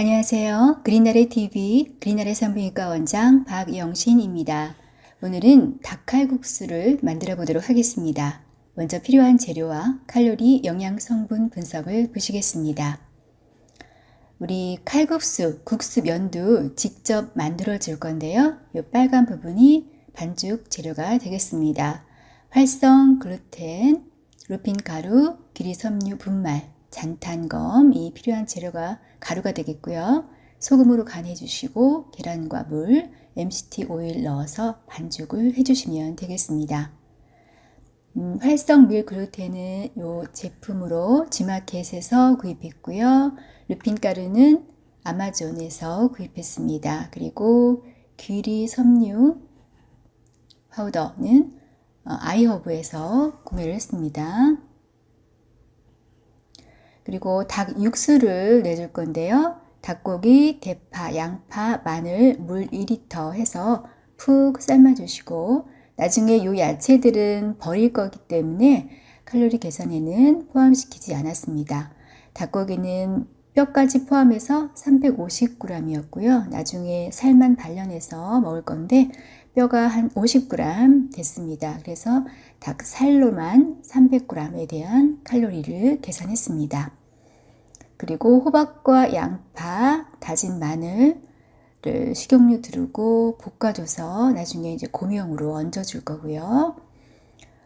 안녕하세요. 그린나래 TV 그린나래 산부인과 원장 박영신입니다. 오늘은 닭칼국수를 만들어 보도록 하겠습니다. 먼저 필요한 재료와 칼로리, 영양 성분 분석을 보시겠습니다. 우리 칼국수, 국수 면도 직접 만들어 줄 건데요. 이 빨간 부분이 반죽 재료가 되겠습니다. 활성 글루텐, 루핀 가루, 기리 섬유 분말, 잔탄검 이 필요한 재료가 가루가 되겠고요. 소금으로 간해 주시고 계란과 물, MCT 오일 넣어서 반죽을 해 주시면 되겠습니다. 음, 활성 밀 글루텐은 이 제품으로 지마켓에서 구입했고요. 루핀 가루는 아마존에서 구입했습니다. 그리고 귀리 섬유 파우더는 어, 아이허브에서 구매를 했습니다. 그리고 닭 육수를 내줄 건데요. 닭고기, 대파, 양파, 마늘, 물 2리터 해서 푹 삶아주시고 나중에 이 야채들은 버릴 거기 때문에 칼로리 계산에는 포함시키지 않았습니다. 닭고기는 뼈까지 포함해서 350g이었고요. 나중에 살만 발려내서 먹을 건데 뼈가 한 50g 됐습니다. 그래서 닭살로만 300g에 대한 칼로리를 계산했습니다. 그리고 호박과 양파, 다진 마늘을 식용유 두르고 볶아줘서 나중에 이제 고명으로 얹어줄 거고요.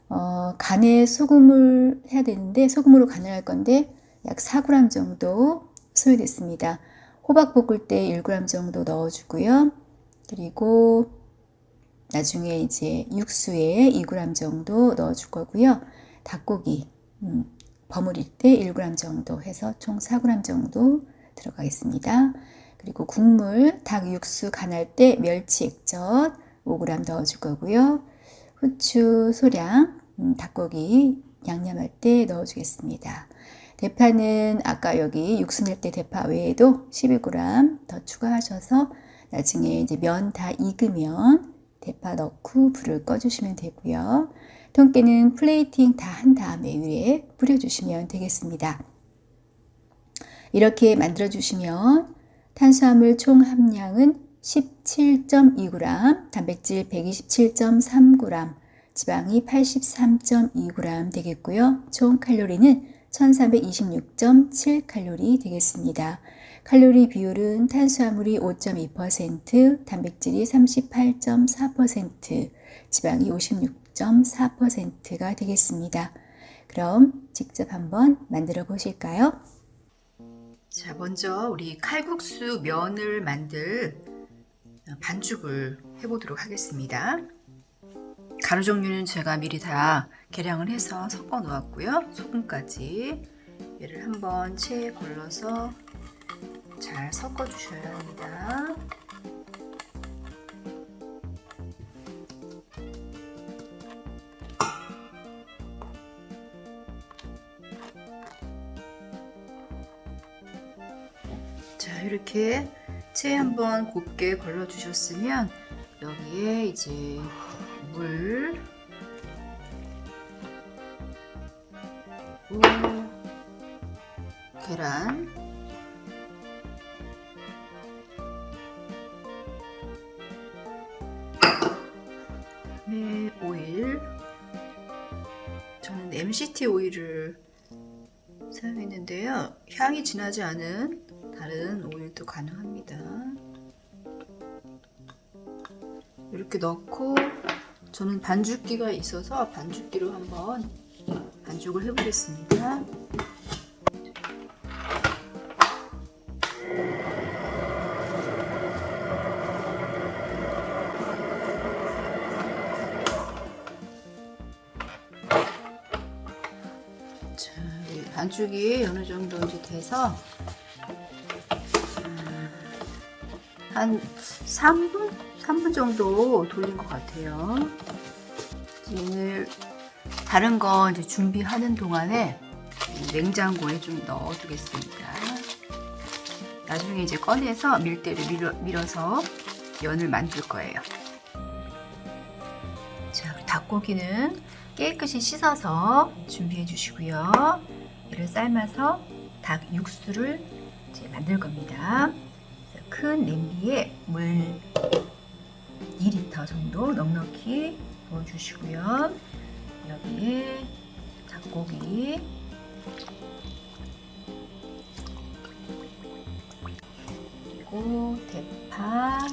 어, 간에 소금을 해야 되는데 소금으로 간을 할 건데 약 4g 정도 소요됐습니다. 호박 볶을 때 1g 정도 넣어주고요. 그리고 나중에 이제 육수에 2g 정도 넣어줄 거고요. 닭고기 음, 버무릴 때 1g 정도 해서 총 4g 정도 들어가겠습니다. 그리고 국물, 닭 육수 간할 때 멸치 액젓 5g 넣어줄 거고요. 후추 소량, 음, 닭고기 양념할 때 넣어주겠습니다. 대파는 아까 여기 육수 낼 때 대파 외에도 12g 더 추가하셔서 나중에 이제 면 다 익으면 대파 넣고 불을 꺼주시면 되고요. 통깨는 플레이팅 다 한 다음에 위에 뿌려주시면 되겠습니다. 이렇게 만들어주시면 탄수화물 총 함량은 17.2g, 단백질 127.3g, 지방이 83.2g 되겠고요. 총 칼로리는 1326.7 칼로리 되겠습니다. 칼로리 비율은 탄수화물이 5.2%, 단백질이 38.4%, 지방이 56.4%가 되겠습니다. 그럼 직접 한번 만들어 보실까요? 자, 먼저 우리 칼국수 면을 만들 반죽을 해보도록 하겠습니다. 가루 종류는 제가 미리 다 계량을 해서 섞어 놓았고요. 소금까지 얘를 한번 체에 걸러서 잘 섞어 주셔야 합니다. 이렇게 체에 한번 곱게 걸러 주셨으면 여기에 이제 물, 우, 계란, 네, 오일. 저는 MCT 오일을 사용했는데요. 향이 진하지 않은 다른 오일도 가능합니다. 이렇게 넣고 저는 반죽기가 있어서 반죽기로 한번 반죽을 해보겠습니다. 반죽이 어느 정도 이제 돼서 한 3분? 3분 정도 돌린 것 같아요. 오늘 다른 거 이제 준비하는 동안에 냉장고에 좀 넣어두겠습니다. 나중에 이제 꺼내서 밀대를 밀어, 밀어서 면을 만들 거예요. 자, 닭고기는 깨끗이 씻어서 준비해 주시고요. 얘를 삶아서 닭 육수를 이제 만들 겁니다. 큰 냄비에 물 2리터 정도 넉넉히 부어주시고요. 여기에 닭고기 그리고 대파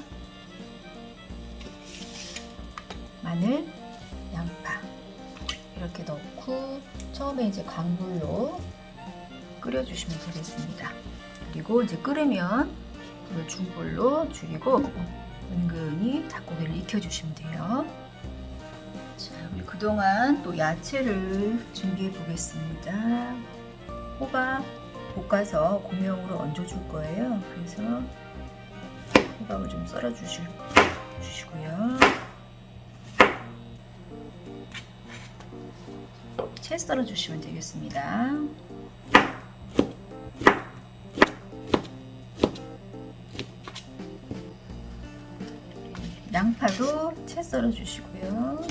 마늘 양파 이렇게 넣고 처음에 이제 강불로 끓여주시면 되겠습니다. 그리고 이제 끓으면 불을 중불로 줄이고 은근히 닭고기를 익혀주시면 돼요. 자, 우리 그동안 또 야채를 준비해 보겠습니다. 호박 볶아서 고명으로 얹어줄 거예요. 그래서 호박을 좀 썰어 주시, 주시고요. 채 썰어 주시면 되겠습니다. 썰어 주시고요.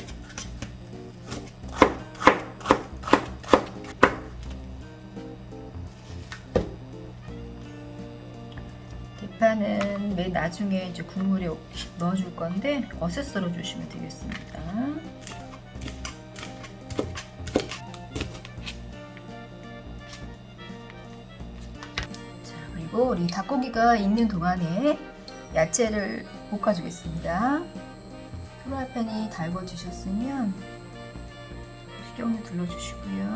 대파는 맨 나중에 이제 국물에 넣어줄 건데 어슷 썰어 주시면 되겠습니다. 우리 닭고기가 익는 동안에 야채를 볶아주겠습니다. 프라이팬이 달궈지셨으면 식용유 둘러주시고요.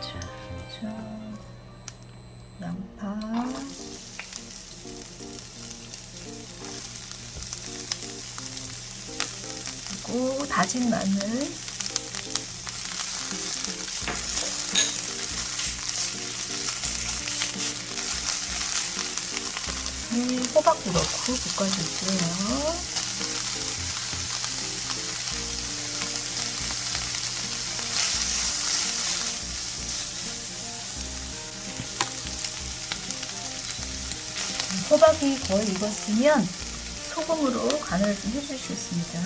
자, 자, 양파. 그리고 다진 마늘. 호박도 넣고 볶아줄게요. 호박이 거의 익었으면 소금으로 간을 좀 해주시겠습니다.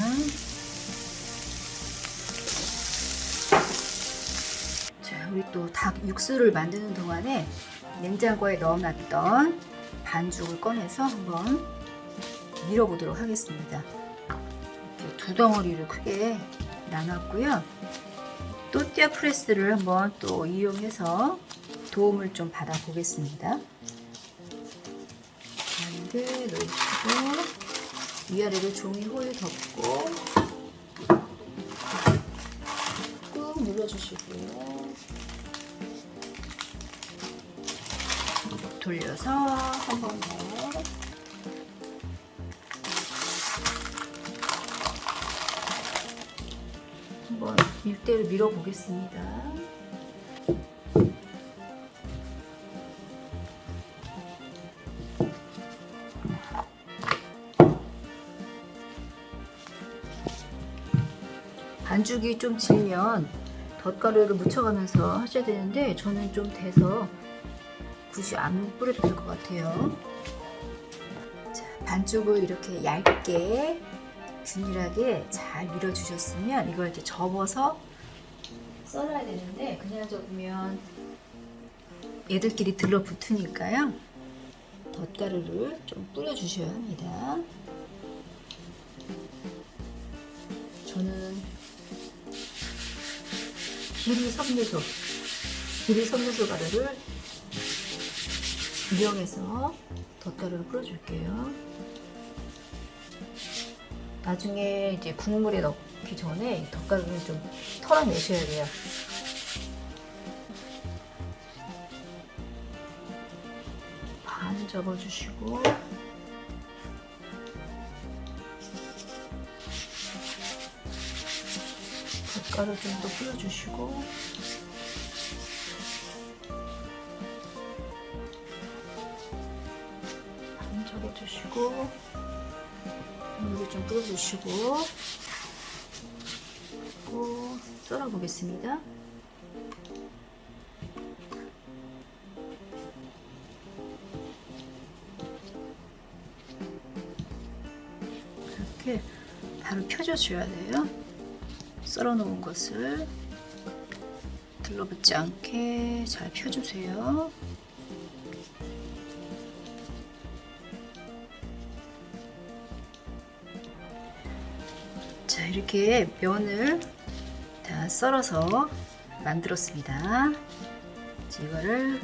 자, 우리 또 닭 육수를 만드는 동안에 냉장고에 넣어놨던 반죽을 꺼내서 한번 밀어보도록 하겠습니다. 이렇게 두 덩어리를 크게 나눴고요. 또띠아 프레스를 한번 또 이용해서 도움을 좀 받아 보겠습니다. 가운데 넣으시고 위아래로 종이 호일 덮고 꾹 눌러주시고요. 돌려서 한 번 더. 한번 밀대로 밀어 보겠습니다. 반죽이 좀 질면 덧가루를 묻혀가면서 하셔야 되는데 저는 좀 돼서 굳이 안 뿌려도 될 것 같아요. 자, 반죽을 이렇게 얇게 균일하게 잘 밀어주셨으면 이걸 이제 접어서 썰어야 되는데 그냥 접으면 얘들끼리 들러붙으니까요. 덧가루를 좀 뿌려주셔야 합니다. 저는 기리 섬유소, 기리 섬유소 가루를 이용해서 덧가루를 뿌려줄게요. 나중에 이제 국물에 넣기 전에 이 덧가루를 좀 털어내셔야 돼요. 반 접어주시고 덧가루 좀 더 뿌려주시고 반 접어주시고 물을 좀 뿌려주시고 그리고 썰어 보겠습니다. 이렇게 바로 펴줘줘야 돼요. 썰어 놓은 것을 들러붙지 않게 잘 펴주세요. 자, 이렇게 면을 다 썰어서 만들었습니다. 이제 이거를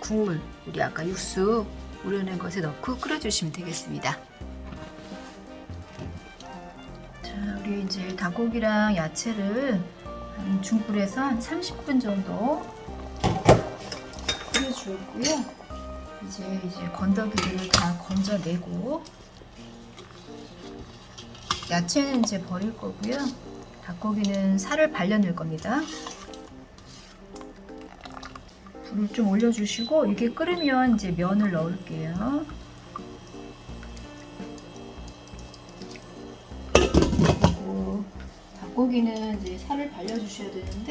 국물, 우리 아까 육수 우려낸 것에 넣고 끓여주시면 되겠습니다. 자, 우리 이제 닭고기랑 야채를 한 중불에서 한 30분 정도 끓여주었고요. 이제 이제 건더기를 다 건져내고 야채는 이제 버릴 거고요. 닭고기는 살을 발려낼 겁니다. 불을 좀 올려주시고 이게 끓으면 이제 면을 넣을게요. 그리고 닭고기는 이제 살을 발려주셔야 되는데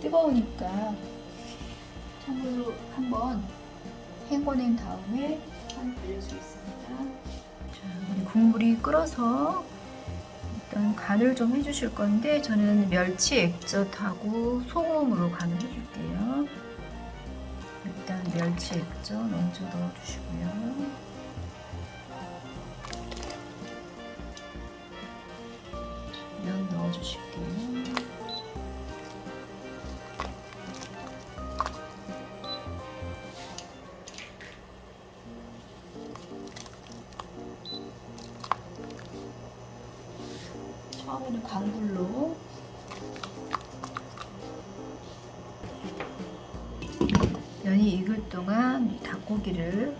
뜨거우니까 찬물로 한번 헹궈낸 다음에 살을 발려주겠습니다. 자, 우리 국물이 끓어서 일단 간을 좀 해주실 건데 저는 멸치 액젓하고 소금으로 간을 해줄게요. 일단 멸치 액젓 먼저 넣어주시고요. 면 넣어주실게요. 강불로 면이 익을 동안 이 닭고기를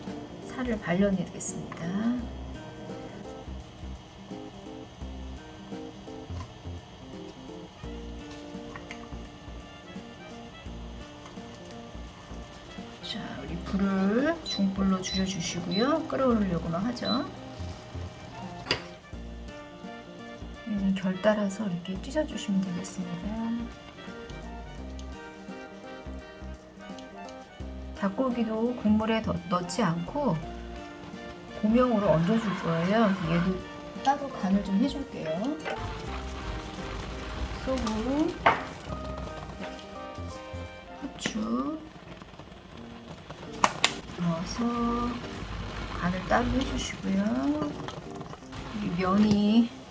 살을 발려내겠습니다. 자, 우리 불을 중불로 줄여주시고요. 끓어오르려고만 하죠. 결 따라서 이렇게 찢어주시면 되겠습니다. 닭고기도 국물에 더- 넣지 않고 고명으로 얹어줄 거예요. 얘도 따로 간을 좀 해줄게요. 소금, 후추 넣어서 간을 따로 해주시고요. 이 면이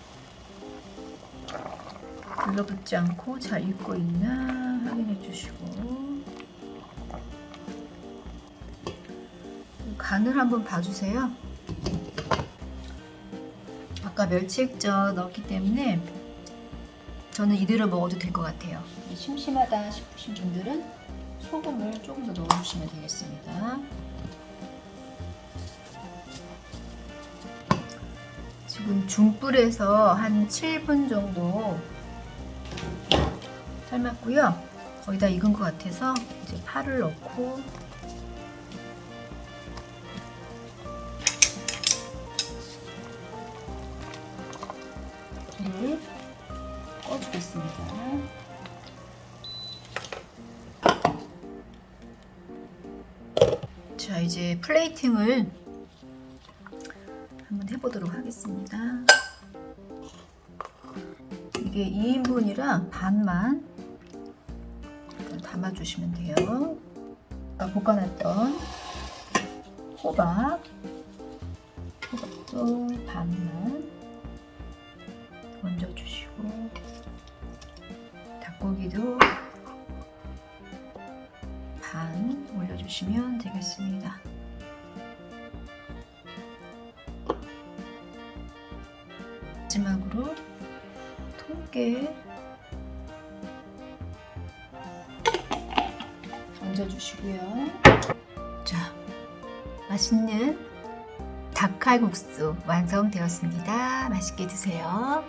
들러붙지 않고 잘 익고 있나 확인해 주시고 간을 한번 봐주세요. 아까 멸치 액젓 넣었기 때문에 저는 이대로 먹어도 될 것 같아요. 심심하다 싶으신 분들은 소금을 조금 더 넣어주시면 되겠습니다. 지금 중불에서 한 7분 정도 삶았고요. 거의 다 익은 것 같아서 이제 파를 넣고 불을 꺼주겠습니다. 자, 이제 플레이팅을 한번 해보도록 하겠습니다. 이게 2인분이라 반만 담아주시면 돼요. 아까 볶아놨던 호박, 호박도 반만 얹어주시고 닭고기도 반 올려주시면 되겠습니다. 마지막으로 통깨 얹어주시고요. 자, 맛있는 닭칼국수 완성되었습니다. 맛있게 드세요.